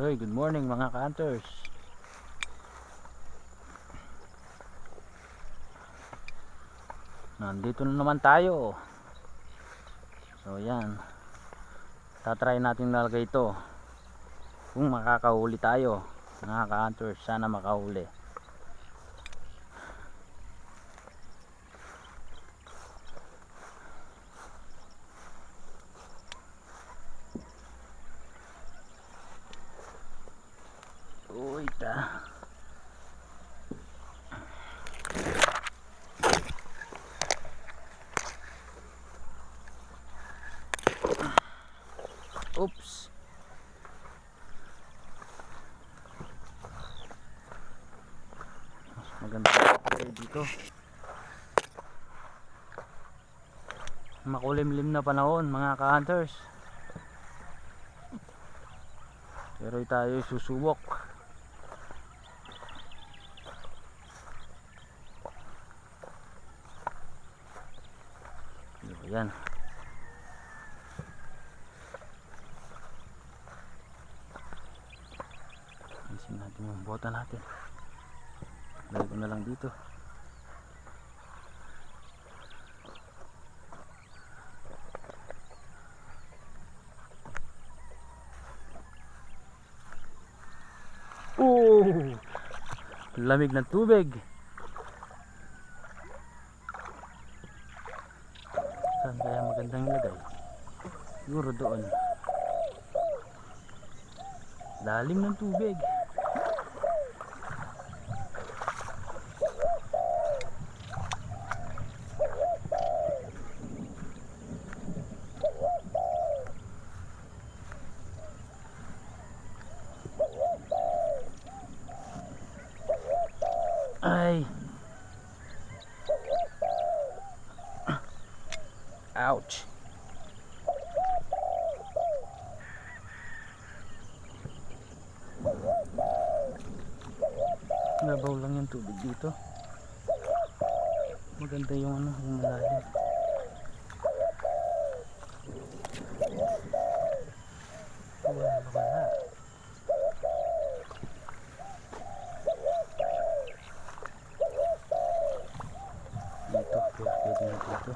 Hey, good morning mga ka-hunters. Nandito na naman tayo. So yan. Tatry natin nalagay ito. Kung makakahuli tayo. Mga ka-hunters, sana makahuli. Uy, ta. Oops. Maganda tayo dito. Makulimlim na panahon mga ka-hunters. Pero tayo susubok. Yan. Alisin natin yung bota natin. Lagay ko na lang dito. Oh! Lamig ng tubig. Saan kaya magandang ilagay? Siguro doon. Lalim ng tubig. Ay. Ouch. Nabaw lang yung tubig dito. Maganda yung ano, yung malalim. Wala, wala. Dito, pwede pwede na dito.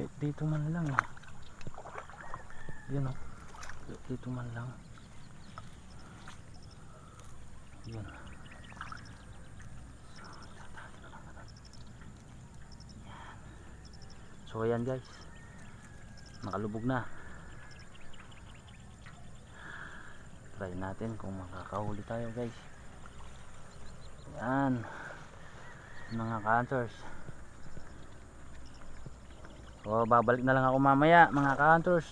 Eh, dito man lang ah. Yun o. Dito man lang. Yun. So ayan guys. Nakalubog na. Try natin kung makakahuli tayo guys. Yan. Mga cancers. So babalik na lang ako mamaya mga ka-hunters.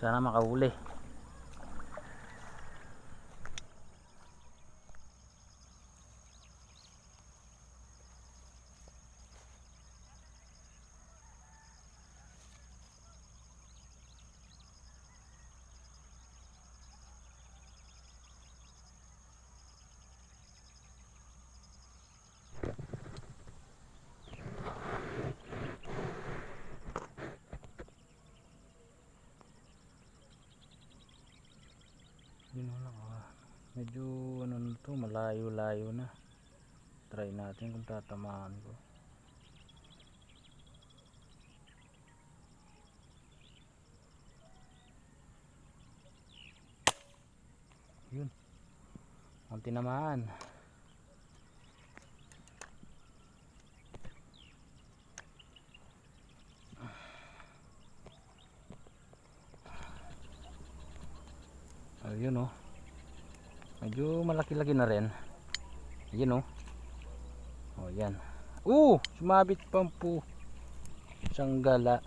Sana makahuli. Yun lang ah. Medyo ano na to, malayo-layo na. Try natin kung tatamaan ko. Yun. Ang tinamaan. Ayun oh. Medyo malaki-laki na rin. Ayun oh. Oh, yan. Uh, sumabit pa po. Isang gala.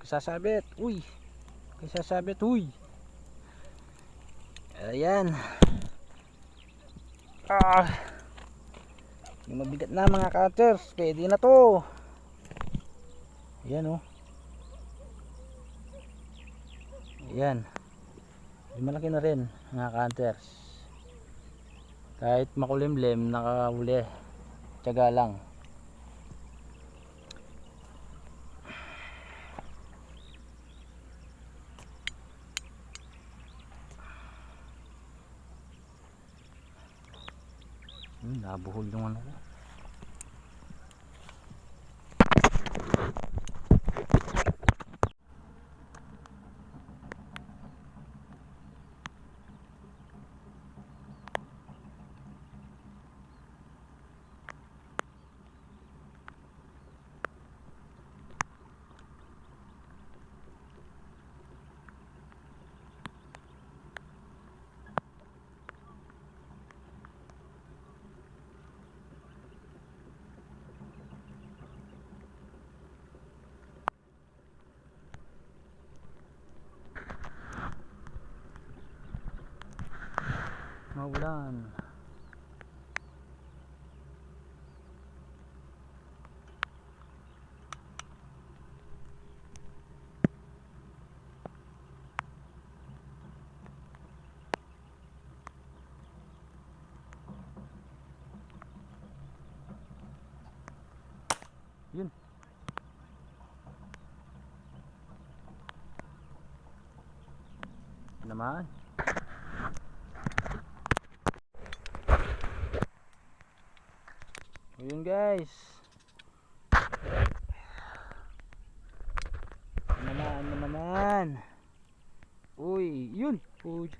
Kasasabit. Uy. Kasasabit. Uy. Ayan. Ah. Yung mabigat na mga cutters. Pwede na to. Ayan oh. Ayan. Medyo malaki na rin mga hunters. Kahit makulimlim, nakahuli. Tiyaga lang. Hmm, nabuhol yung ano ko. Maulan. Yun. Naman. Ayun guys. Naman, naman. Uy, yun. Uy.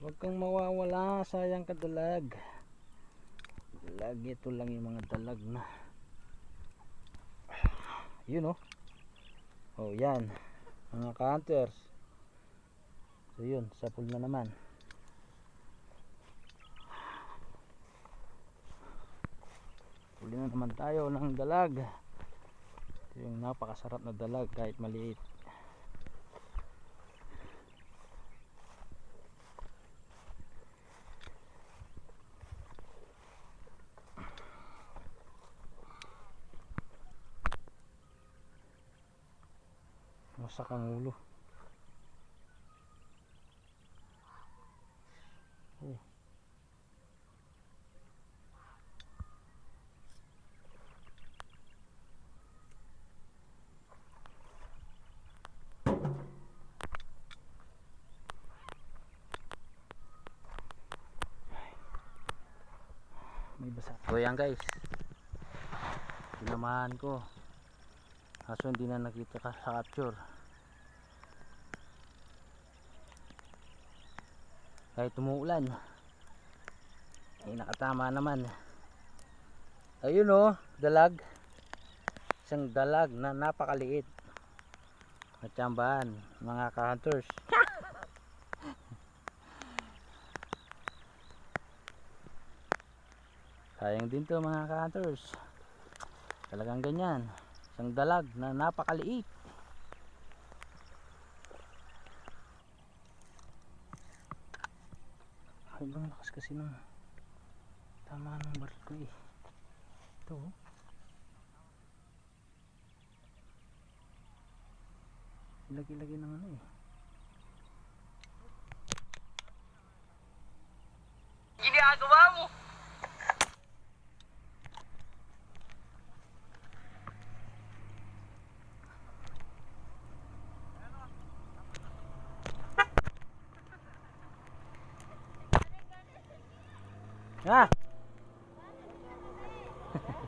Huwag kang mawawala, sayang ka dalag. Dalag, ito lang yung mga dalag na. Yun oh. Oh, yan. Mga counters. So yun, sapul na naman. Huli na naman tayo ng dalag. Ito yung napakasarap na dalag kahit maliit. Masak ang ulo. Oh. may basa so yan guys. Tinamahan ko. Kaso hindi na nakita ka sa capture. Kahit tumuulan ay nakatama naman. Ayun oh. Dalag. Isang dalag na napakaliit. At tsambahan mga ka-hunters sayang din to mga ka-hunters. Talagang ganyan. Isang dalag na napakaliit. Ay bang lakas kasi ng tama ng baril ko eh. Ito oh. ilagay-lagay ng ano eh. Ginagawa mo? Ah!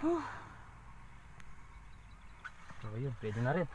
So yun, pwede na rin.